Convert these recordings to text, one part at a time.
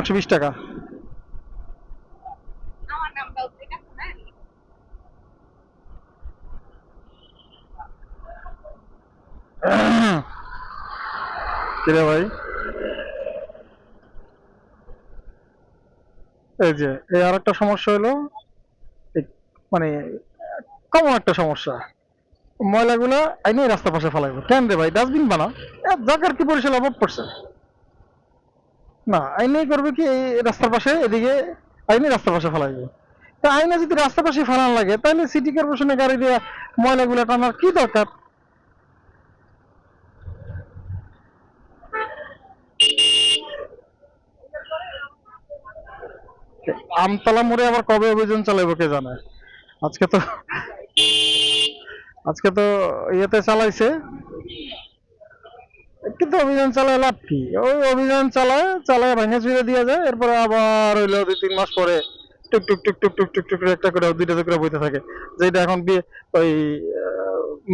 পাঁচশো বিশ টাকা। কিরে ভাই? এই যে এই আর একটা সমস্যা হলো মানে কমন একটা সমস্যা। ময়লাগুলো আইনে রাস্তা পাশে ফেলাইবো। কেন রে ভাই? ডাস্টবিন বানা। জায়গার কি পরিষেবা অভাব পড়ছে? না, আইনেই করবে কি এই রাস্তার পাশে, এদিকে আইনে রাস্তার পাশে ফেলাইবে তা আইনে যদি রাস্তার পাশে ফেলান লাগে, তাহলে সিটি কর্পোরেশনের গাড়ি দিয়ে ময়লাগুলো টানার কি দরকার? আমতলা মোড়ে আবার কবে অভিযান চালাবো কে জানে? আজকে তো আজকে তো ইয়েতে চালাইছে। কিন্তু অভিযান চালায় লাভ কি? ওই অভিযান চালায় চালায় ভেঙে চুড়ে দিয়ে যায়, এরপরে আবার হইল দুই, তিন মাস পরে টুক টুক টুক টুক টুক টুক টুক একটা করে দুইটা করে বইতে থাকে। যেটা এখন বি- ওই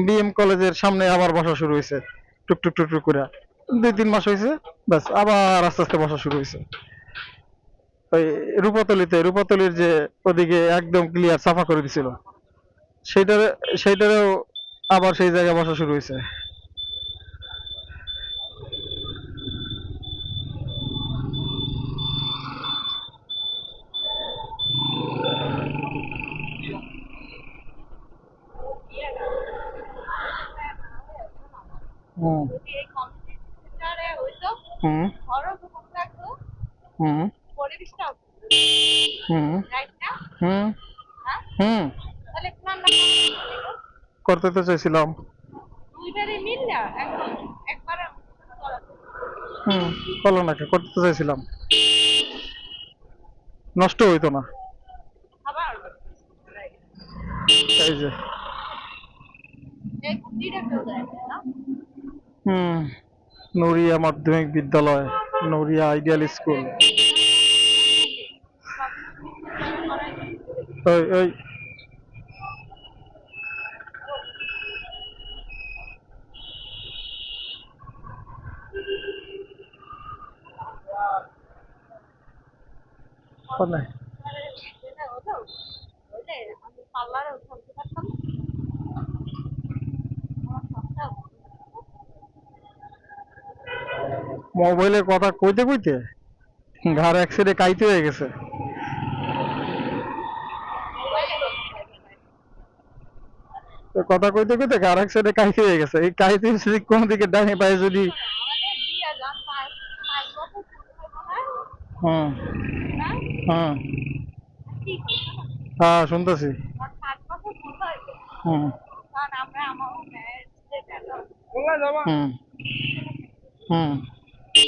বিএম কলেজের সামনে আবার বসা শুরু হয়েছে টুক টুক টুক টুক করে। দুই, তিন মাস হয়েছে ব্যাস, আবার আস্তে আস্তে বসা শুরু হয়েছে ওই রূপতলিতে, রূপতলির যে ওদিকে একদম ক্লিয়ার সাফা করে দিছিল। সেইটার, সেইটারও আবার সেই জায়গায় বসা শুরু হয়েছে যদি এই কম্পিউটারে হইতো হুম। থাকতো রাইট না তাহলে করতে তো চাইছিলাম। একবারে হুম। বলো নাকি করতে তো চাইছিলাম। নষ্ট হইতো না। আবার। এই যে এই বুদ্ধিটা কেউ দেয় না হুম নড়িয়া মাধ্যমিক বিদ্যালয় নড়িয়া আইডিয়াল স্কুল ওই ওই কোনে? মোবাইলের কথা কইতে কইতে ঘাড় এক সাইডে কাইতে হয়ে গেছে। কথা কইতে কইতে ঘাড় এক সাইডে কাইতে হয়ে গেছে। এই কাইতে যদি কোন দিকে ডানে পায়ে যদি হুম। হুম। হ্যাঁ শুনতেছি। হুম। হুম। হুম।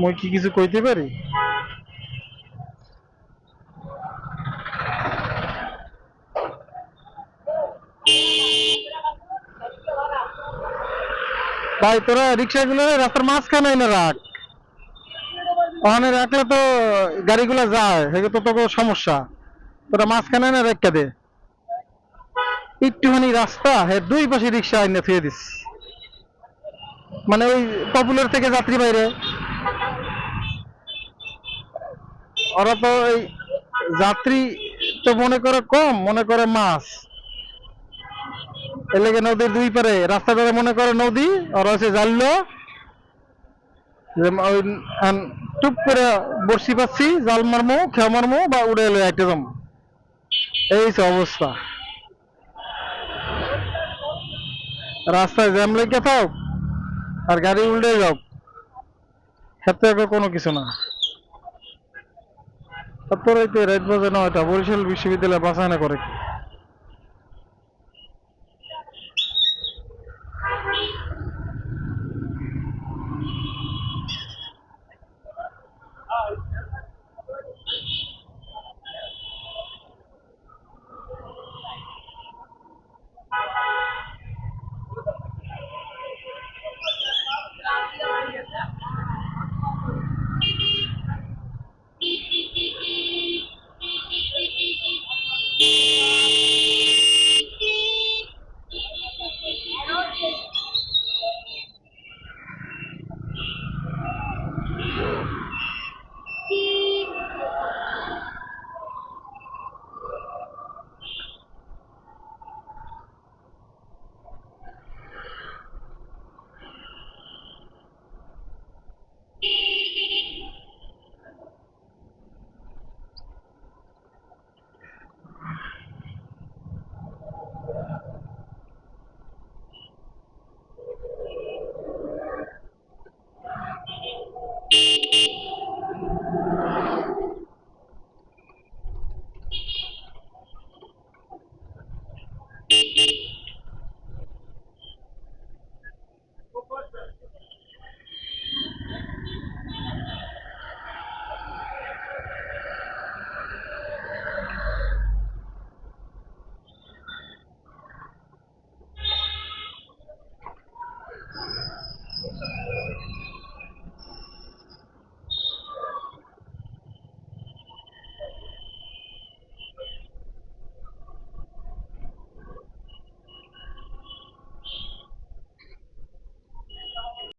মই কি কিছু কইতে পারি? ভাই, তোরা রিক্সা রিক্সাগুলো রাস্তার মাঝখানে এনে রাখ। ওখানে রাখলে তো গাড়িগুলো যায়, সেগুলো তো তোকে সমস্যা। তোরা মাঝখানে এনে রেখে দে। একটুখানি রাস্তা হ্যাঁ দুই পাশে রিক্সা এনে ফিরে দিস। মানে ওই পপুলার থেকে যাত্রী বাইরে। ওরা তো ওই যাত্রী তো মনে করে কম, মনে করে মাছ। এলাকা নদীর দুই পারে রাস্তা ধরে মনে করে নদী, ওরা হচ্ছে জানলো। টুপ করে বড়শি পাচ্ছি, জাল মারমো খেয়া মারমো বা উড়ে এলো একটা জম। এই হচ্ছে অবস্থা। রাস্তায় জ্যাম লেগে থাক, আর গাড়ি উল্টে যাও আগে কোনো কিছু না। তারপরে রেড রেড নয় এটা বরিশাল বিশ্ববিদ্যালয় বাঁচায় না করে?